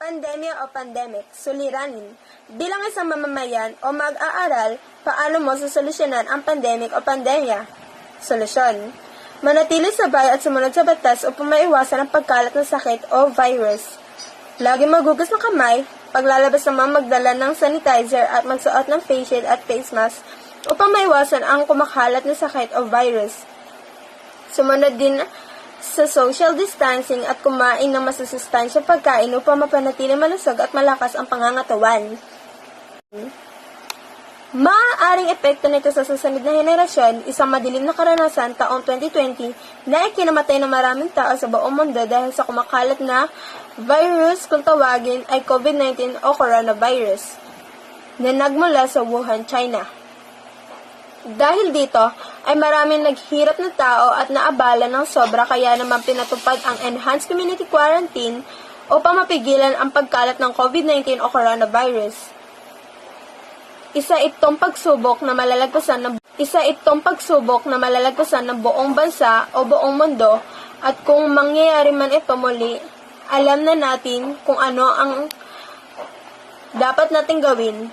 Pandemya o pandemic, suliranin. Bilang isang mamamayan o mag-aaral, paano mo susolusyonan ang pandemic o pandemya? Solusyon. Manatili sabay at sumunod sa batas upang maiwasan ang pagkalat ng sakit o virus. Lagi magugas ng kamay, paglalabas naman magdala ng sanitizer at magsuot ng face shield at face mask upang maiwasan ang kumakalat na sakit o virus. Sumunod din sa social distancing at kumain ng masusustansyang pagkain upang mapanatili malusog at malakas ang pangangatawan. Maaaring epekto nito sa susunod na henerasyon, isang madilim na karanasan taong 2020 na ikinamatay ng maraming tao sa buong mundo dahil sa kumakalat na virus kung tawagin ay COVID-19 o coronavirus na nagmula sa Wuhan, China. Dahil dito, ay maraming naghirap na tao at naabala ng sobra kaya naman pinatupad ang Enhanced Community Quarantine upang mapigilan ang pagkalat ng COVID-19 o coronavirus. Isa itong pagsubok na malalagpasan ng isa itong pagsubok na malalagpasan ng buong bansa o buong mundo at kung mangyayari man ito muli, alam na natin kung ano ang dapat nating gawin.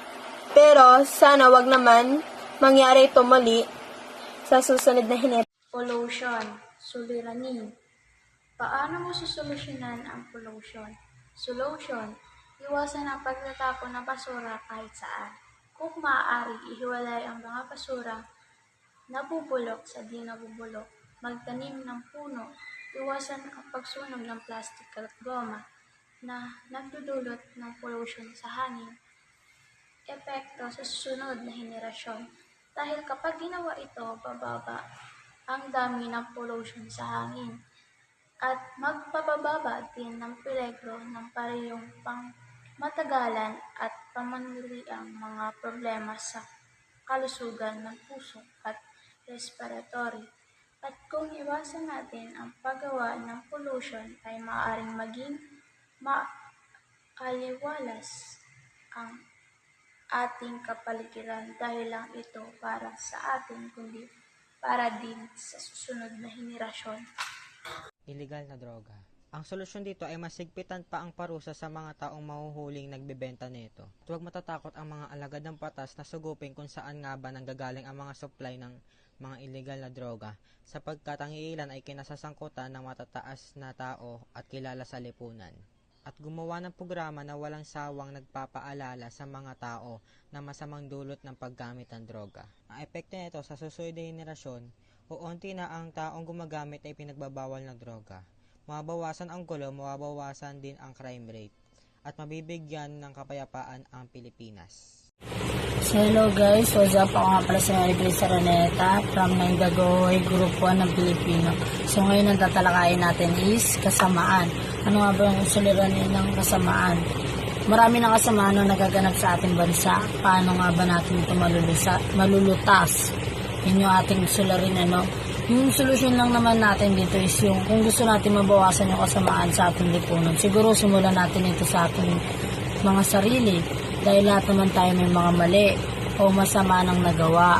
Pero sana wag naman mangyari ito muli sa susunod na hinet. Pollution, suliranin. Paano mo susolusyonan ang pollution? Solution, iwasan ang pagtatapon ng basura kahit saan. Kung maaari, ihiwalay ang mga basura na bubulok sa di nabubulok. Magtanim ng puno, iwasan ang pagsunog ng plastic at goma na nagdudulot ng pollution sa hangin epekto sa susunod na henerasyon. Dahil kapag ginawa ito, bababa ang dami ng pollution sa hangin at magpapababa din ng peligro ng parehong pang matagalan at pamaniliang mga problema sa kalusugan ng puso at respiratory. At kung iwasan natin ang paggawa ng pollution ay maaaring maging maaliwalas ang ating kapaligiran dahil lang ito para sa atin kundi para din sa susunod na henerasyon. Illegal na droga. Ang solusyon dito ay masigpitan pa ang parusa sa mga taong mahuhuling nagbebenta nito. At huwag matatakot ang mga alagad ng patas na sugupin kung saan nga ba nanggagaling ang mga supply ng mga illegal na droga sapagkat ang iilan ay kinasasangkutan ng matataas na tao at kilala sa lipunan at gumawa ng programa na walang sawang nagpapaalala sa mga tao na masamang dulot ng paggamit ng droga. Ang epekto nito sa susunod na henerasyon, uunti na ang taong gumagamit ay pinagbabawal ng droga. Mababawasan ang gulo, mababawasan din ang crime rate, at mabibigyan ng kapayapaan ang Pilipinas. Hello guys, what's up? Ako nga pala si Maribel Saraneta from Nandagoy, Group 1 ng Pilipino. So ngayon ang tatalakayin natin is kasamaan. Ano nga ba yung suliranin ng kasamaan? Marami ng kasamaan na nagaganap sa ating bansa. Paano nga ba natin ito malulusa, malulutas? Yun yung ating sularin, ano? Yung solusyon lang naman natin dito is yung kung gusto natin mabawasan yung kasamaan sa ating lipunan. Siguro simulan natin ito sa ating mga sarili dahil lahat naman tayo may mga mali o masama nang nagawa.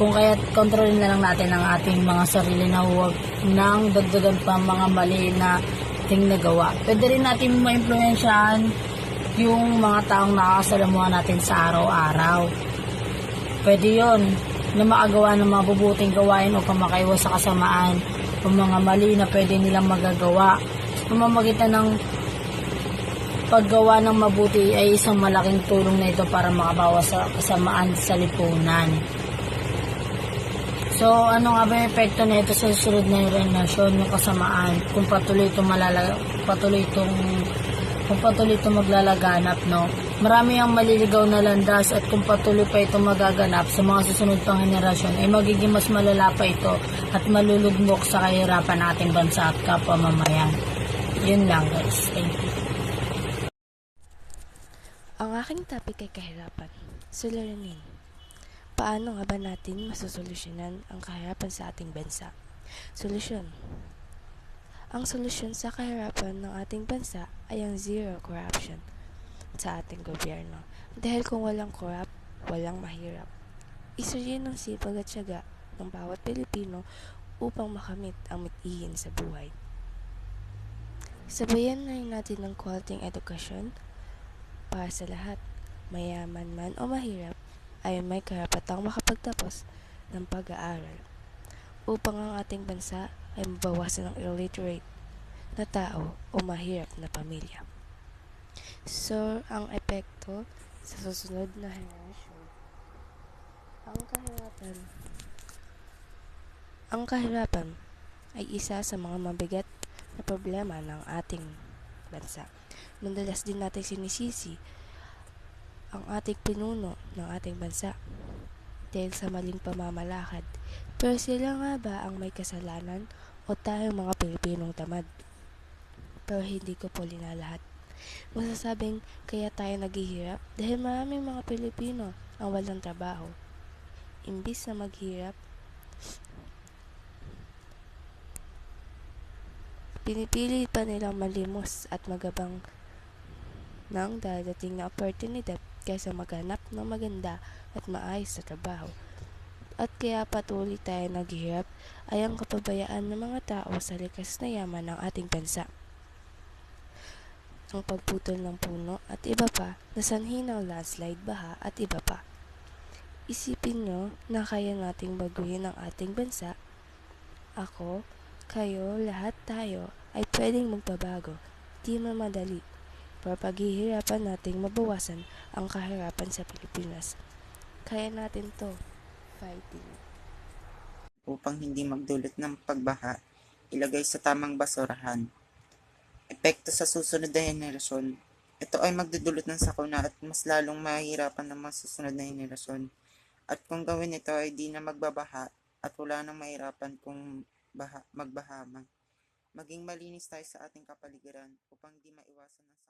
Kung kaya kontrolin na lang natin ang ating mga sarili na huwag nang dagdagan pa mga mali na ating nagawa. Pwede rin natin ma-impluensyahan yung mga taong nakakasalamuha natin sa araw-araw. Pwede yon na makagawa ng mabubuting gawain upang makaiwas sa kasamaan o mga mali na pwede nilang magagawa pamamagitan ng paggawa ng mabuti ay isang malaking tulong na ito para makabawas sa kasamaan sa lipunan. So, ano nga ba epekto na ito sa susunod na henerasyon, yung kasamaan, kung patuloy itong malala, patuloy itong kung patuloy itong maglalaganap, no? Marami ang maliligaw na landas at kung patuloy pa itong magaganap sa mga susunod pang henerasyon, ay magiging mas malala pa ito at malulugmok sa kahirapan ng ating bansa at kapwa mamayan. Yun lang guys. Thank you. Ang aking topic ay kahirapan. Suliranin. Paano nga ba natin masusolusyonan ang kahirapan sa ating bansa? Solusyon. Ang solusyon sa kahirapan ng ating bansa ay ang zero corruption sa ating gobyerno. Dahil kung walang corrupt, walang mahirap. Isa rin ng sipag at syaga ng bawat Pilipino upang makamit ang mitihin sa buhay. Sabayan na natin ng quality edukasyon para sa lahat, mayaman man o mahirap, ay may karapatang makapagtapos ng pag-aaral upang ang ating bansa ay mabawasan ang illiterate na tao o mahirap na pamilya. So, ang epekto sa susunod na henerasyon, ang kahirapan ang kahirapan ay isa sa mga mabigat na problema ng ating bansa. Madalas din natin sinisisi ang ating pinuno ng ating bansa dahil sa maling pamamalakad. Pero sila nga ba ang may kasalanan o tayong mga Pilipinong tamad? Pero hindi ko po linalahat. Masasabing kaya tayo naghihirap dahil maraming mga Pilipino ang walang trabaho. Imbis na maghirap, pinipili pa nilang malimos at magabang ng dadating na oportunidad kaysa maghanap ng maganda at maayos na trabaho. At kaya patuloy tayo naghihirap ay ang kapabayaan ng mga tao sa likas na yaman ng ating bansa. Ang pagputol ng puno at iba pa, nasanhi ng landslide, baha at iba pa. Isipin nyo na kaya nating baguhin ang ating bansa. Ako, kayo, lahat tayo ay pwedeng magpabago. Di man madali. Pero paghihirapan nating mabawasan ang kahirapan sa Pilipinas. Kaya natin to. Fighting. upang hindi magdulot ng pagbaha, ilagay sa tamang basurahan. Epekto sa susunod na henerasyon. Ito ay magdudulot ng sakuna at mas lalong mahihirapan ng mga susunod na henerasyon. At kung gawin ito ay di na magbabaha at wala nang mahirapan kung baha, magbahama. Maging malinis tayo sa ating kapaligiran upang di maiwasan ng.